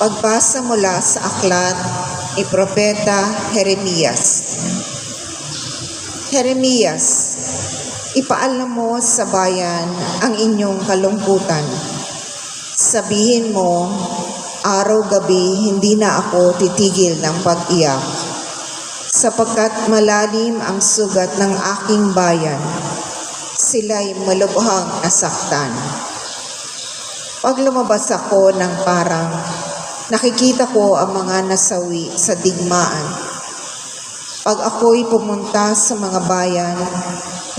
Pagbasa mula sa aklat ni Propeta Jeremias. Jeremias, ipaalam mo sa bayan ang inyong kalungkutan. Sabihin mo, araw-gabi hindi na ako titigil ng pag-iyak sapagkat malalim ang sugat ng aking bayan. Sila'y malubhang nasaktan. Pag lumabas ako ng parang nakikita ko ang mga nasawi sa digmaan. Pag ako'y pumunta sa mga bayan,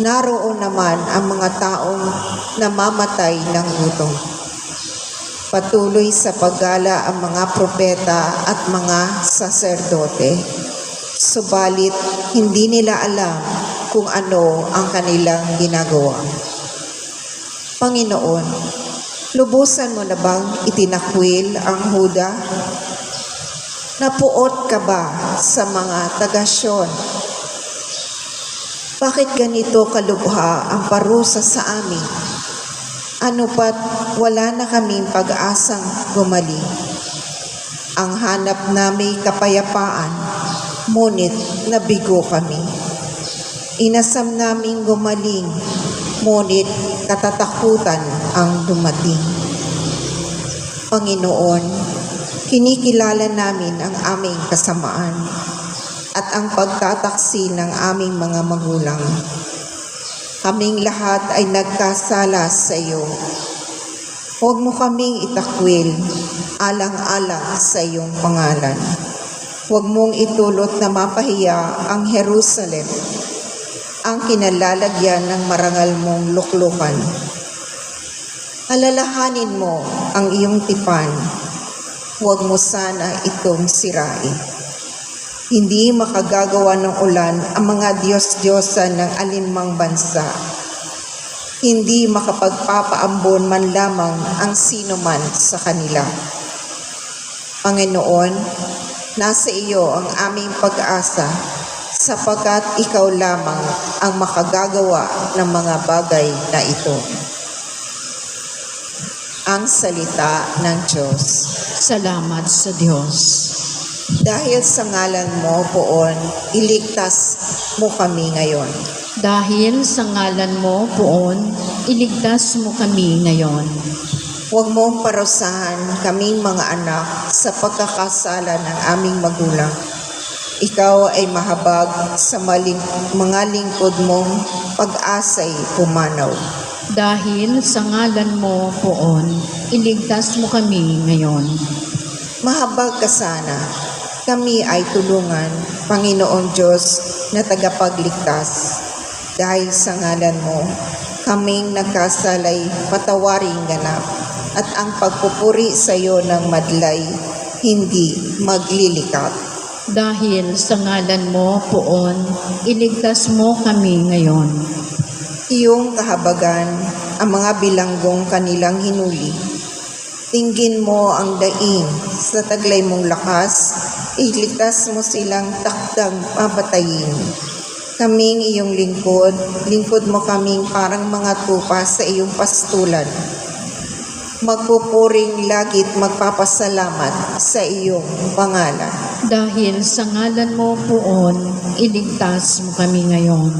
naroon naman ang mga taong namamatay ng gutom. Patuloy sa paggala ang mga propeta at mga saserdote. Subalit, hindi nila alam kung ano ang kanilang ginagawa. Panginoon, lubusan mo na bang itinakwil ang Huda? Napuot ka ba sa mga tagasyon? Bakit ganito kalubha ang parusa sa amin? Ano pat wala na kaming pag-asang gumaling? Ang hanap namin kapayapaan, ngunit nabigo kami. Inasam naming gumaling, ngunit katatakutan ang dumating. Panginoon, kinikilala namin ang aming kasamaan at ang pagtataksi ng aming mga magulang. Kaming lahat ay nagkasala sa iyo. Huwag mo kaming itakwil alang-alang sa iyong pangalan. Huwag mong itulot na mapahiya ang Jerusalem, ang kinalalagyan ng marangal mong luklukan. Alalahanin mo ang iyong tipan. Huwag mo sana itong sirain. Hindi makagagawa ng ulan ang mga Diyos-Diyosan ng alinmang bansa. Hindi makapagpapaambon man lamang ang sino man sa kanila. Panginoon, nasa iyo ang aming pag-asa sapagkat ikaw lamang ang makagagawa ng mga bagay na ito. Ang salita ng Diyos. Salamat sa Diyos. Dahil sa ngalan mo, Poon, iligtas mo kami ngayon. Dahil sa ngalan mo, Poon, iligtas mo kami ngayon. Huwag mong parusahan kaming mga anak sa pagkakasala ng aming magulang. Ikaw ay mahabag sa maling, mga lingkod mong pag-asay pumanaw. Dahil sa ngalan mo, Poon, iligtas mo kami ngayon. Mahabag ka sana. Kami ay tulungan, Panginoong Diyos na tagapagligtas. Dahil sa ngalan mo, kaming nagkasalay patawaring ganap at ang pagpupuri sa iyo ng madlay hindi maglilikat. Dahil sa ngalan mo, Poon, iligtas mo kami ngayon. Iyong kahabagan ang mga bilanggong kanilang hinuli. Tinggin mo ang daing sa taglay mong lakas, iligtas mo silang takdang papatayin. Kaming iyong lingkod, lingkod mo kaming parang mga tupa sa iyong pastulan. Magpupuring lagit magpapasalamat sa iyong pangalan. Dahil sa ngalan mo, Poon, iligtas mo kami ngayon.